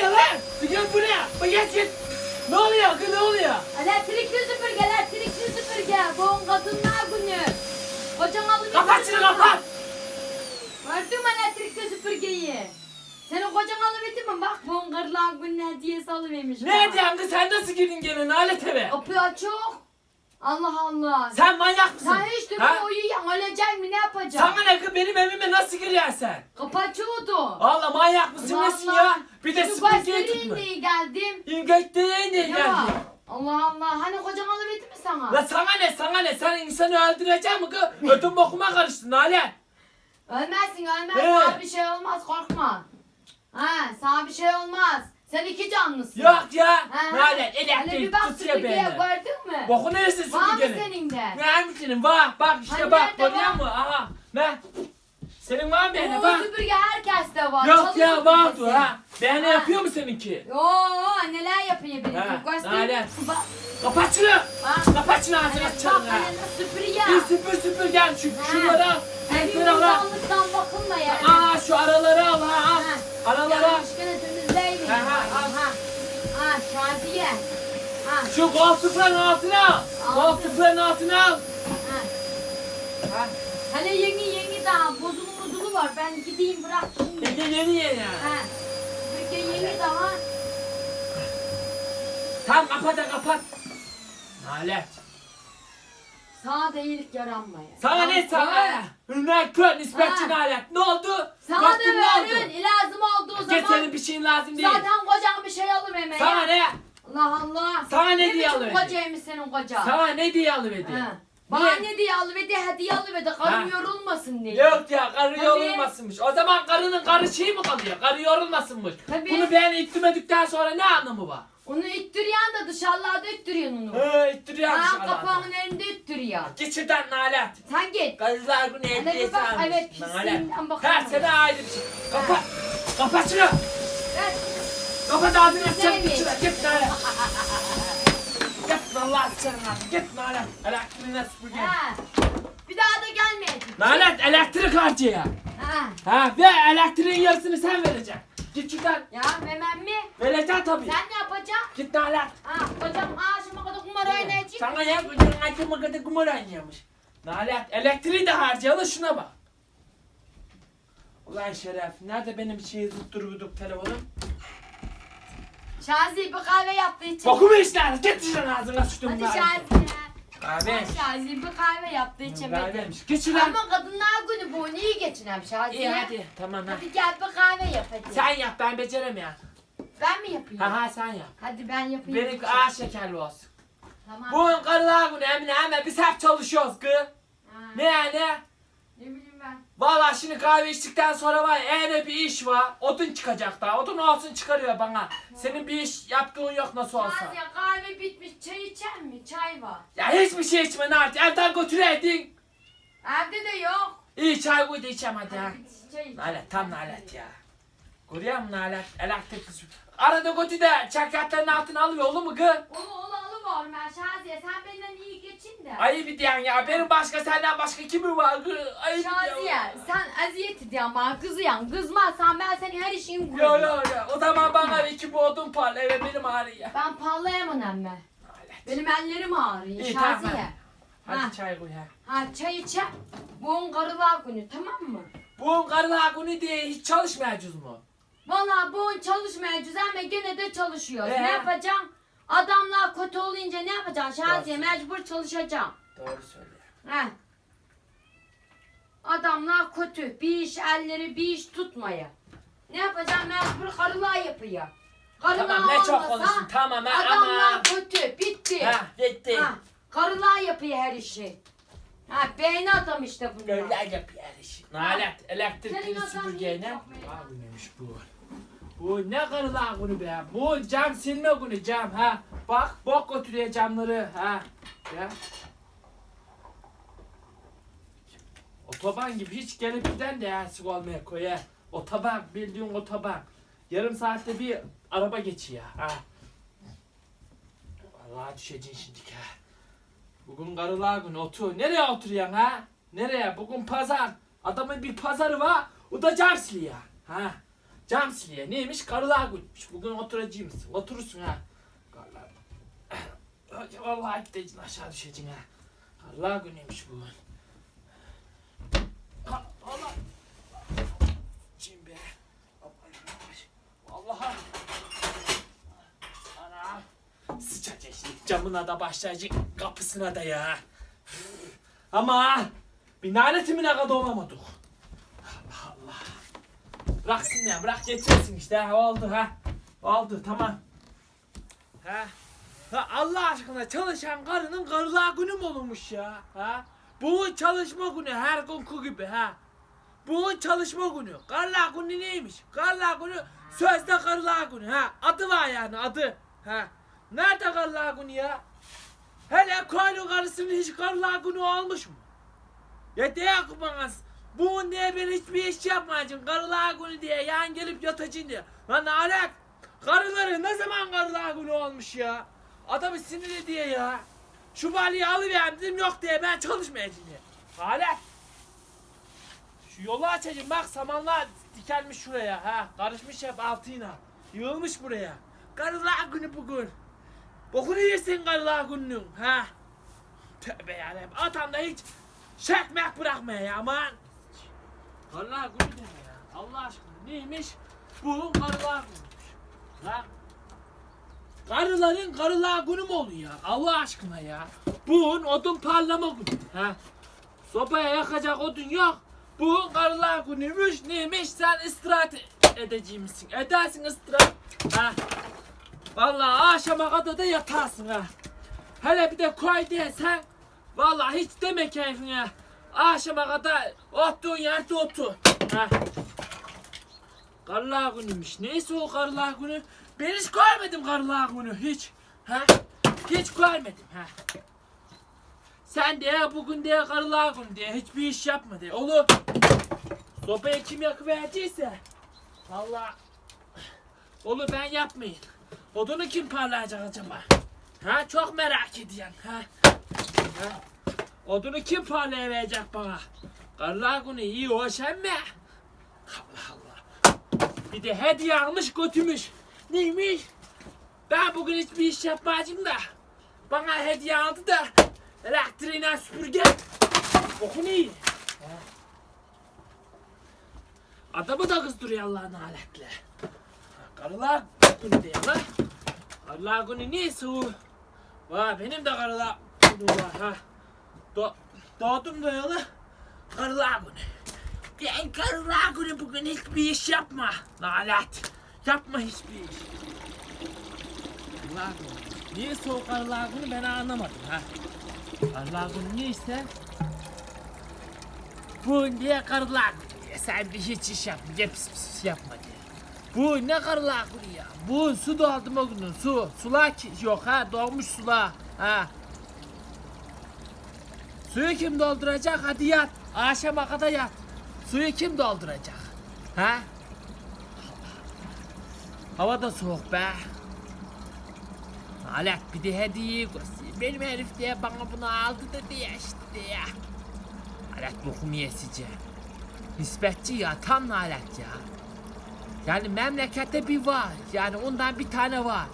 Oluyor lan? Gel buraya. Gel git. Ne oluyor kız ne oluyor? Elektrikli süpürge, elektrikli süpürge. Bu kadınlar günü. Kocan alın. Kapat şunu kapat. Gördün mü elektrikli süpürgeyi? Senin kocan alıverdi mi? Bak bu kırlar günü hediyesi alıvermiş. Ne kız sen nasıl girdin gene nalet eve? Kapı açık. Allah Allah. Sen manyak mısın? Sen hiç böyle uyuyan ölecek mi ne yapacaksın? Sana ne kız benim evime nasıl giriyorsun sen? Kapı açıyordu. Allah manyak mısın nesin ya? Bir de göstereyim tutma. diye geldim. İngiltere'ye niye Ya. geldin? Allah Allah. Hani kocan alıverdi mi sana? La sana ne sana ne? Sen insanı öldürecek mi kız? Ödüm bokuma karıştın nalet. Ölmezsin ölmez. He. Sana bir şey olmaz korkma. Ha sana bir şey olmaz. Sen iki canlısın. Yok ya. Ha. Nalet Hele bir elektrik bak tutuyor süpürgeye beni. gördün mü? Boku neresi Var mı süpürgenin? senin de? Ne misin? Var bak işte Hani bak nerede görüyor var? musun? Aha ne? Senin var mı Bu bak? süpürge herkeste var. Yok Çalı ya var süpürgesi. ha. Ben ne Ha. yapıyor mu seninki? Oo neler yapıyor benim. Ha, Göstereyim. nalet. Bak. Kapat şunu. Bak. Kapat şunu ağzını Bak açalım ha. nasıl süpürge. Bir süpür süpür gel şu Ha. şunları al. Evin Şunları al. uzanlıktan bakılma yani. Aa şu araları al ha al. Ha. Araları al. Yanlışlıkla temizleyin. Ha, ha, al. Ha. Ha Şaziye. Ha. Şu koltukların altına al. Al. Koltukların altına al. Ha. Ha. Hele yeni yeni daha bozulu bozulu var. Ben gideyim bırak de yeni yeni. Bir de yeni daha. Tamam kapat da kapat. Nalet. Sana da iyilik yaranmaya. Sana ne sana? Ne kör nispetçi Ha. nalet. Ne oldu? Sana da ne oldu? verin. Lazım olduğu Git zaman. senin bir şeyin lazım değil. Zaten kocan bir şey alıvermeye. Sana ne? Allah Allah. Sana ne diye biçim alıverdi? kocaymış senin kocan? Sana ne diye alıverdi? Ha. Bana ne diye alıverdi? Hediye alıverdi. Karım Ha. yorulmasın diye. Yok ya karı Tabii. yorulmasınmış. O zaman karının karı şey mi kalıyor? Karı yorulmasınmış. Tabii. Bunu ben ittirmedikten sonra ne anlamı var? Onu ittiriyen de dışarılarda ittiriyorsun onu. He ittiriyor Ha kapağın önünde ittiriyor. Şuradan nalet. Sen git. Hele bir hediyesi bak, almış. evet, pisliğinden bakalım. Her sene ayrı bir şey. Kapat. Kapat şunu. Ver. Kapat ağzını. Sevmeyin. Git şuna. Git nalet. Git vallahi sıçarım Git nalet. Elektriğine süpürge. Ha. Bir daha da gelmeyecek. Nalet elektrik harcıyor. Ha. Ha ve elektriğin yarısını sen vereceksin. Git şuradan. Ya memem mi? Vereceksin tabii. Sen ne yapacaksın? Git nalet. Ha kocam ağaçıma kadar kumar oynayacak. Sana ya acıma kadar kumar oynuyormuş. Nalet elektriği de harcayalı şuna bak. Ulan şeref nerede benim şeyi tutturduk telefonum? Şazi bir kahve yaptığı için. Bokumu işler. Git şuradan ağzına sıçtım Hadi. Şazi. Kahve. Şazi bir kahve yaptığı için. Kahveymiş. Git şuradan. Ama kadınlar günü bu iyi geçinem Şazi. İyi hadi tamam ha. Hadi gel bir kahve yap hadi. Sen yap ben beceremiyorum. Ben mi yapayım? Ha ha sen yap. Hadi ben yapayım. Benim ağır şekerli olsun. Tamam. Bugün karılar günü Emine hemen biz hep çalışıyoruz kız. Ha, Ne yani? Ne bileyim ben. Valla şimdi kahve içtikten sonra var eğer bir iş var. Odun çıkacak daha. Odun olsun çıkarıyor bana. Senin bir iş yaptığın yok nasıl olsa. Şazi kahve bitmiş çay içer mi? Çay var. Ya hiçbir şey içme Nart. Evden götüreydin. Evde de yok. İyi çay koy da içem hadi ha. Hadi çay iç. Nalet tam nalet ya. Görüyor musun nalet? Elektrik kısmı. Arada götü de çakatların altına alıyor olur mu kız? Onu onu alıver ben Şaziye. Sen benden iyi de. Ayıp ediyorsun ya. Benim başka senden başka kimin var? Ayıp Şaziye ediyorsun. sen eziyet ediyorsun bana kızıyorsun. Kızmazsan ben senin her işini Yo kururum. yo yo. O zaman bana iki bu odun parla eve benim ağrıyor. Ben parlayamam emme. Benim ellerim ağrıyor İyi, tamam, Şaziye. Hadi Ha. çay koy ha. Ha çay içer. Bugün karılar günü tamam mı? Bu karılar günü diye hiç çalışmayacağız mı? Valla bugün çalışmayacağız ama gene de çalışıyoruz. Ee? Ne yapacaksın? Adamlar kötü olunca ne yapacaksın? Şaziye Doğru. mecbur çalışacaksın. Doğru söylüyor. He. Adamlar kötü. Bir iş elleri bir iş tutmaya. Ne yapacaksın? Mecbur karılar yapıyor. Karılar Tamam ne çok konuştun tamam ha Adamlar ama. kötü. Bitti. Ha bitti. Ha, karılar yapıyor her işi. Ha, beyni adam işte bunlar. Böyle yapıyor her işi. Nalet elektrikli süpürgeyle. Abi neymiş bu? Bu ne karılar günü be? Bu cam silme günü cam ha. Bak bok götürüyor camları ha. Ya. Otoban gibi hiç gelip giden de eksik olmaya koyar. Otoban bildiğin otoban. Yarım saatte bir araba geçiyor ha. Vallahi düşeceksin şimdi ha. Bugün karılar günü otur. Nereye oturuyorsun ha? Nereye? Bugün pazar. Adamın bir pazarı var. O da cam siliyor. Ha. Cam siliye neymiş? Karılar günüymüş. Bugün oturacağım mısın? Oturursun ha. Karılar. Vallahi gideceksin aşağı düşeceksin ha. Karılar günüymüş bugün. Ha, Allah. Çin be. Vallahi. Ana. Sıçacak şimdi camına da başlayacak kapısına da ya. Ama olamadık. Allah Allah. Bıraksın ya bırak geçersin işte ha oldu ha. Oldu tamam. Ha. Ha Allah aşkına çalışan karının karılığa günü mü olurmuş ya? Ha? Bu çalışma günü her günkü gibi ha. Bu çalışma günü. Karlığa günü neymiş? Karlığa günü sözde karlığa günü ha. Adı var yani adı. Ha. Nerede karlığa günü ya? Hele koylu karısının hiç karlığa günü olmuş mu? Ya de bana bu ne ben hiçbir iş yapmayacağım karılığa günü diye yan gelip yatacaksın diye. Lan alak karıları ne zaman karılığa günü olmuş ya? Adamı sinir diye ya. Şu baliyi alıverdim yok diye ben çalışmayacağım diye. Alak. Şu yolu açacağım bak samanlar dikelmiş şuraya ha. Karışmış hep altıyla. Yığılmış buraya. Karılığa günü bugün. Bokunu yersin karılığa gününün ha. Tövbe yarabbim. Adam da hiç şekmek bırakmaya ya aman. Karılığa günü deme ya. Allah aşkına neymiş? Bu karılığa günüymüş. Lan. Karıların karılığa günü mü oluyor ya? Allah aşkına ya. Bugün odun parlama günü. Ha. Sobaya yakacak odun yok. Bu karılığa günüymüş. Neymiş? Sen istirahat edeceğimsin. Edersin istirahat. Ha. Vallahi akşama kadar da yatarsın ha. Hele bir de koy desen. Vallahi hiç deme keyfine. Akşama kadar oturduğun yerde otur. Ha. Karlığa günüymüş. Neyse o karlığa günü. Ben hiç görmedim karlığa günü. Hiç. Ha? Hiç görmedim. Ha. Sen de bugün de karlığa günü diye hiçbir iş yapma diye. Oğlum. Sopayı kim yakıverdiyse. Vallahi. Oğlum ben yapmayın. Odunu kim parlayacak acaba? Ha çok merak ediyorum. Ha? ha? Odunu kim parlayacak bana? Karlığa günü iyi hoş emme. Allah Allah. Bir de hediye almış götürmüş. Neymiş? Ben bugün hiçbir iş yapmayacağım da. Bana hediye aldı da. Elektriğine süpürge. Okun iyi. Adamı da kızdırıyor Allah'ın aletle. Karılar günü diyor lan. Karılar günü neyse o. Vay benim de karılar günü var ha. Da yola. Karılar günü. Ben karılar günü bugün hiçbir iş yapma. Lanet. Yapma hiçbir iş. Karılar günü. Niye soğuk karılar günü ben anlamadım ha. Karılar günü neyse. Bu niye karılar günü diye sen bir hiç iş yapma. Diye pis pis yapma diye. Bu ne karılar günü ya. Bu su doldu mu günün su. Sular ki- yok ha dolmuş sular. Ha. Suyu kim dolduracak? Hadi yat. Akşama kadar yat. Suyu kim dolduracak? Ha? Hava da soğuk be. Alek bir de hediye göstereyim. Benim herif diye bana bunu aldı da diye işte diye. Alek bokumu yesici. Nispetçi ya tam nalet ya. Yani memlekette bir var. Yani ondan bir tane var.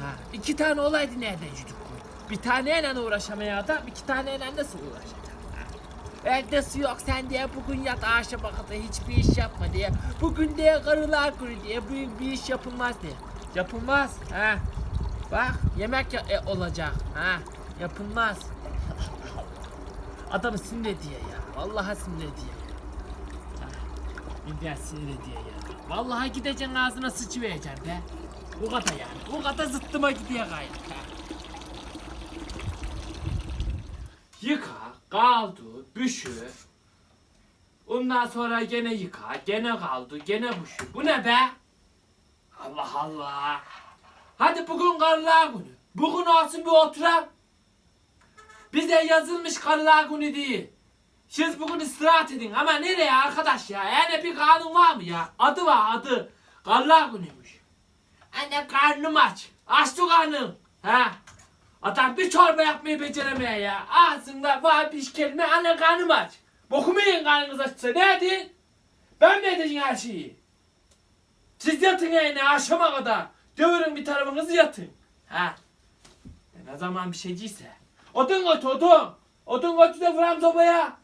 Ha, iki tane olaydı nereden koy. Bir taneyle uğraşamaya adam iki taneyle nasıl uğraşacak? Elde su yok sen diye bugün yat akşama kadar hiçbir iş yapma diye. Bugün diye karılar günü diye bu bir iş yapılmaz diye. Yapılmaz. Ha. Bak yemek ya- e, olacak. Ha. Yapılmaz. Adamı sinir ediyor ya. Vallahi sinir ediyor. Bir sinir ediyor ya. Vallahi gideceksin ağzına sıçıvereceksin be. Bu kadar yani. Bu kadar zıttıma gidiyor gayet. ha. Yıka, kaldı, büşü. Ondan sonra gene yıka, gene kaldı, gene büşü. Bu ne be? Allah Allah. Hadi bugün karlığa günü. Bugün olsun bir oturam. Bize yazılmış karlığa günü değil. Siz bugün istirahat edin ama nereye arkadaş ya? Yani bir kanun var mı ya? Adı var adı. Karlığa günüymüş. Anne karnım aç. Açtı karnım. Ha? Adam bir çorba yapmayı beceremiyor ya. Ağzında var bir kelime anne karnım aç. Bokumu yiyin karnınız açsa ne edin? Ben mi edeceğim her şeyi? Siz yatın yani akşama kadar. Dövürün bir tarafınızı yatın. Ha. E ne zaman bir şeyciyse. Odun götü odun. Odun götü de vuram sobaya.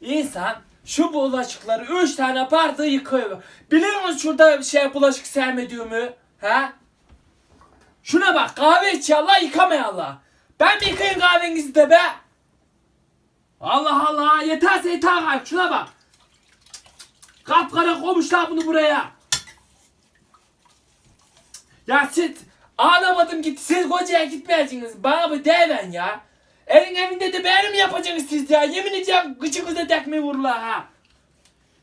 İnsan şu bulaşıkları üç tane bardağı yıkıyor. Biliyor musun şurada şey bulaşık sevmediğimi? Ha? Şuna bak kahve iç Allah yıkamay Allah. Ben mi yıkayayım kahvenizi de be? Allah Allah yeterse yeter kalk şuna bak. Kapkara koymuşlar bunu buraya. Ya siz ağlamadım gitti siz kocaya gitmeyeceksiniz. Bana bir deven ya. Elin evinde de benim mi yapacaksınız siz ya? Yemin ediyorum gıcınıza tekme vururlar ha.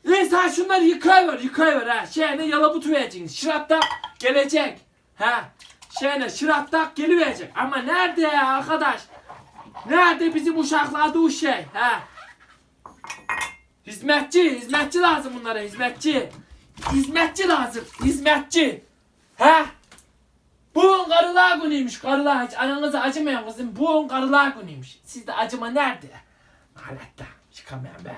İnsan şunları yıkayıver yıkayıver ha. Şeyine yalabut vereceksiniz. Şırapta gelecek. Ha. Şeyine şırapta geliverecek. Ama nerede ya arkadaş? Nerede bizim uşaklarda o şey? Ha. Hizmetçi, hizmetçi lazım bunlara hizmetçi. Hizmetçi lazım, hizmetçi. Ha? Bu karılar günüymüş, karılar hiç ananıza acımayan kızım. Bu karılar günüymüş. Sizde acıma nerede? Aletta, çıkamayan be.